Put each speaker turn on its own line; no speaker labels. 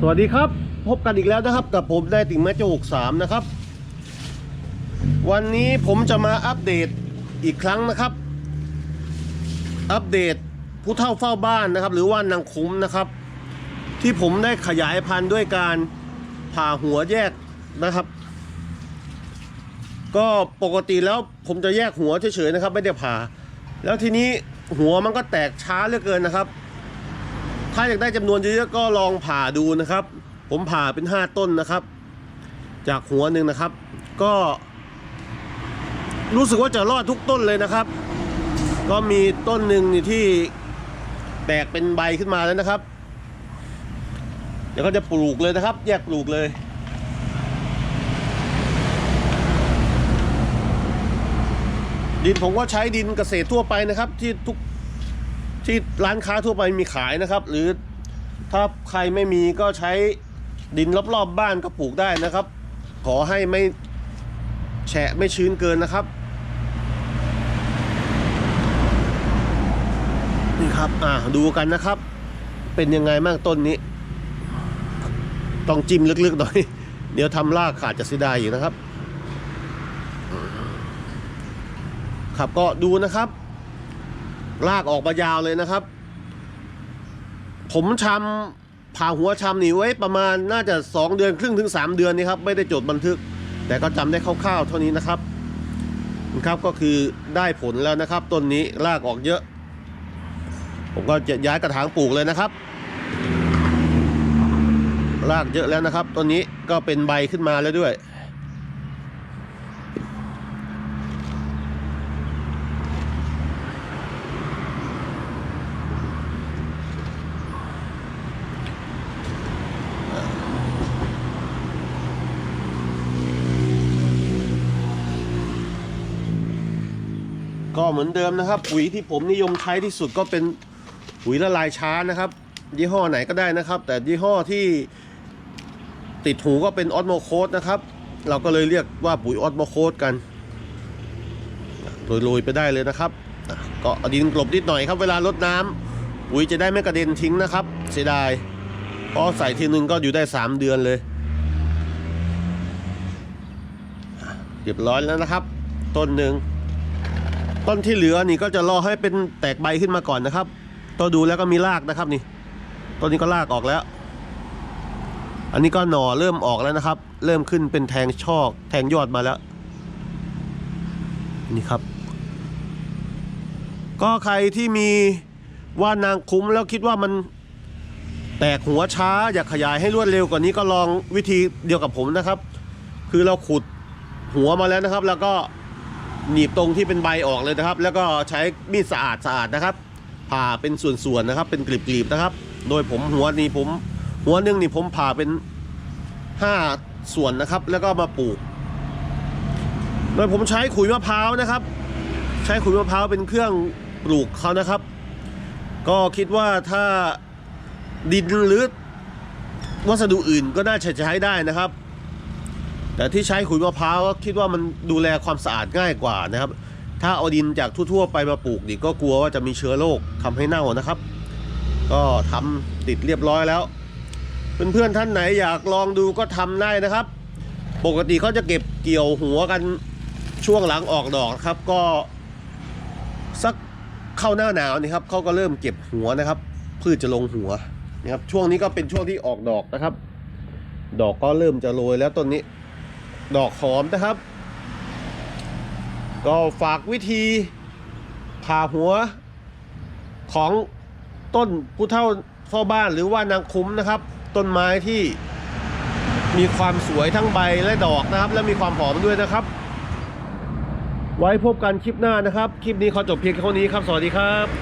สวัสดีครับ พบกันอีกแล้วนะครับ กับผมได้ติ่งแม่โจกสามนะครับ วันนี้ผมจะมาอัปเดตอีกครั้งนะครับ อัปเดตผู้เฒ่าเฝ้าบ้านนะครับ หรือว่านางคุ้มนะครับ ที่ผมได้ขยายพันธุ์ด้วยการผ่าหัวแยกนะครับ ก็ปกติแล้วผมจะแยกหัวเฉยๆนะครับ ไม่ได้ผ่า แล้วทีนี้หัวมันก็แตกช้าเหลือเกินนะครับ ถ้าอยากได้จำนวนเยอะๆก็ลองผ่าดูนะครับ ผมผ่าเป็น 5 ต้นนะครับ จากหัวหนึ่งนะครับ ก็ รู้สึกว่าจะรอดทุกต้นเลยนะครับ ก็มีต้นหนึ่งที่แตกเป็นใบขึ้นมาแล้วนะครับ เดี๋ยวก็จะปลูกเลยนะครับ แยกปลูกเลยดินผมก็ใช้ดินเกษตรทั่วไปนะครับ ที่ทุก ที่ร้านค้าทั่วไปมีขายนะครับ หรือถ้าใครไม่มีก็ใช้ดินรอบๆบบ้านก็ปลูกได้นะครับ ขอให้ไม่แฉะไม่ชื้นเกินนะครับ นี่ครับอ่าดูกันนะครับ เป็นยังไงบ้างต้นนี้ ต้องจิ้มลึกๆหน่อย เดี๋ยวทำรากขาดจะเสียดายอีกนะครับ ครับก็ดูนะครับ ลากออกมายาวเลยนะครับ ผมชำผ่าหัวชำนี่ไว้ประมาณน่าจะ 2 เดือนครึ่งถึง 3 เดือนนี่ครับ ไม่ได้จดบันทึก แต่ก็จำได้คร่าวๆเท่านี้นะครับนะครับก็คือได้ผลแล้วนะครับต้นนี้ลากออกเยอะ ผมก็จะย้ายกระถางปลูกเลยนะครับลากเยอะแล้วนะครับต้นนี้ก็เป็นใบขึ้นมาแล้วด้วย ก็เหมือนเดิมนะครับ ปุ๋ยที่ผมนิยมใช้ที่สุดก็เป็นปุ๋ยละลายช้านะครับ ยี่ห้อไหนก็ได้นะครับ แต่ยี่ห้อที่ติดหูก็เป็นออสโมโคสนะครับ เราก็เลยเรียกว่าปุ๋ยออสโมโคสกันโรยๆไปได้เลยนะครับก็เอาดินกลบนิดหน่อยครับเวลารดน้ำปุ๋ยจะได้ไม่กระเด็นทิ้งนะครับ เสียดายเพราะใส่ทีนึงก็อยู่ได้ 3 เดือนเลยเรียบร้อยแล้วนะครับ ต้นหนึ่ง ต้นที่เหลือนี่ก็จะรอให้เป็นแตกใบขึ้นมาก่อนนะครับตัวดูแล้วก็มีรากนะครับนี่ต้นนี้ก็รากออกแล้ว อันนี้ก็หน่อเริ่มออกแล้วนะครับ เริ่มขึ้นเป็นแทงชอก แทงยอดมาแล้ว นี่ครับ ก็ใครที่มีว่านางคุ้มแล้วคิดว่ามันแตกหัวช้าอยากขยายให้รวดเร็วกว่านี้ก็ลองวิธีเดียวกับผมนะครับ คือเราขุดหัวมาแล้วนะครับ แล้วก็ หนีบตรงที่เป็นใบออกเลยนะครับ แล้วก็ใช้มีดสะอาดสะอาดนะครับ ผ่าเป็นส่วนๆนะครับ เป็นกลีบๆนะครับ โดยผมหัวนี้ผม หัวหนึ่งนี่ผมผ่าเป็นห้าส่วนนะครับ แล้วก็มาปลูก โดยผมใช้ขุยมะพร้าวนะครับ ใช้ขุยมะพร้าวเป็นเครื่องปลูกเขานะครับ ก็คิดว่าถ้าดินหรือวัสดุอื่นก็น่าจะใช้ได้นะครับ แต่ที่ใช้ขุยมะพร้าวก็คิดว่ามันดูแลความสะอาดง่ายกว่านะครับ ถ้าเอาดินจากทั่วๆ ไปมาปลูกนี่ก็กลัวว่าจะมีเชื้อโรคทำให้เน่านะครับ ก็ทำติดเรียบร้อยแล้ว เพื่อนๆท่านไหนอยากลองดูก็ทำได้นะครับ ปกติเขาจะเก็บเกี่ยวหัวกันช่วงหลังออกดอกครับก็สักเข้าหน้าหนาวนี่ครับเขาก็เริ่มเก็บหัวนะครับ พืชจะลงหัวนะครับช่วงนี้ก็เป็นช่วงที่ออกดอกนะครับ ดอกก็เริ่มจะโรยแล้วต้นนี้ ดอกหอมนะครับ ก็ฝากวิธีผ่าหัวของต้นผู้เฒ่าเฝ้าบ้านหรือว่านางคุ้มนะครับ ต้นไม้ที่มีความสวยทั้งใบและดอกนะครับ และมีความหอมด้วยนะครับ ไว้พบกันคลิปหน้านะครับ คลิปนี้ขอจบเพียงเท่านี้ครับ สวัสดีครับ